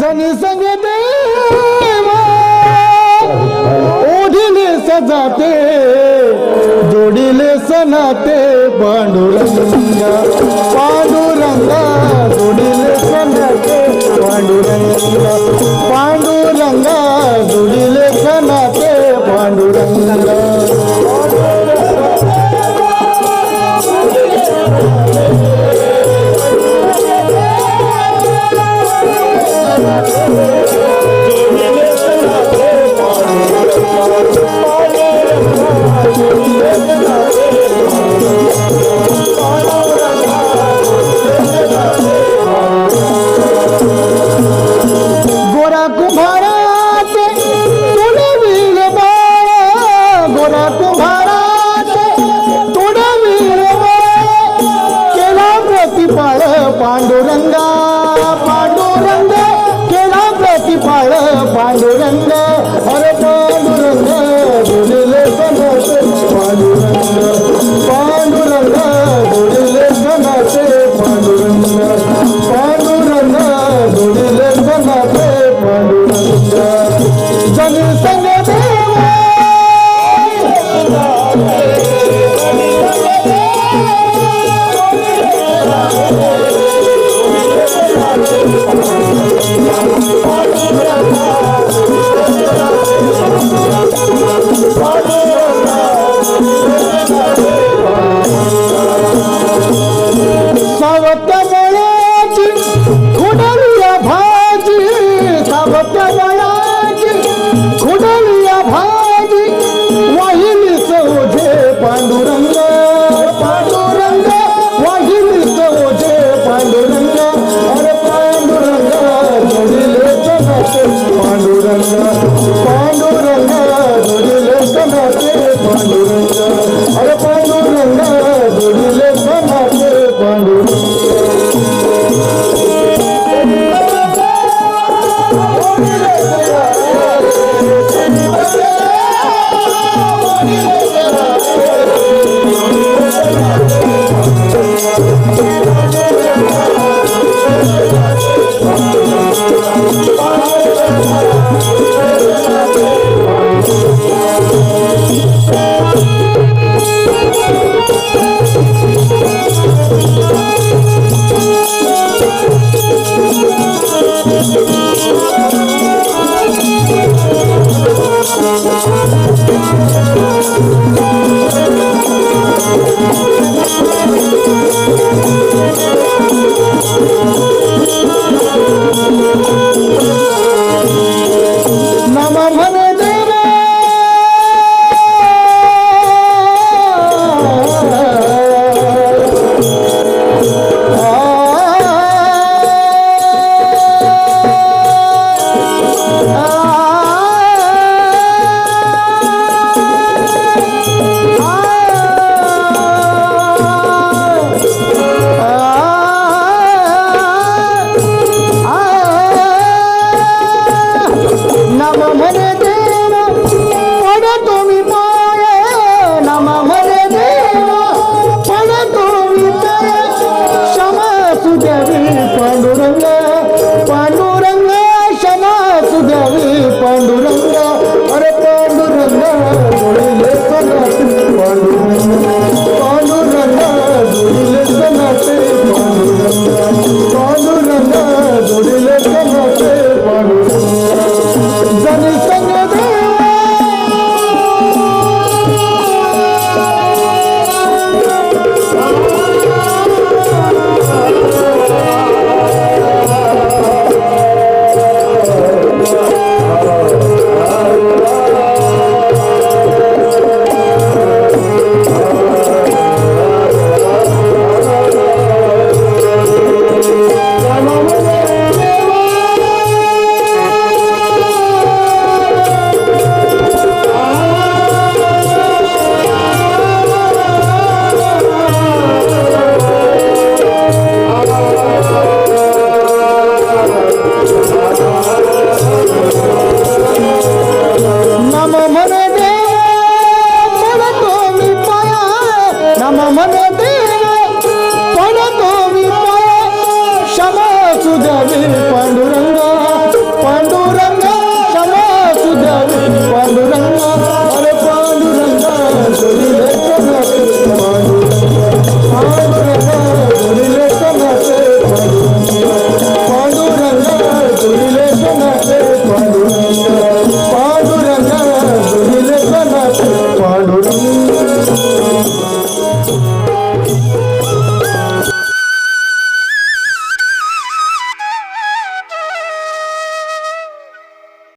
जनी संग देवा ओढिले सजाते जोडिले सनाते पांडुरंगा पांडुरंगा जोडिले सनाते पांडुरंगा पांडुरंगा जोडिले सनाते पांडुरंगा. பாண்டுரங்கா.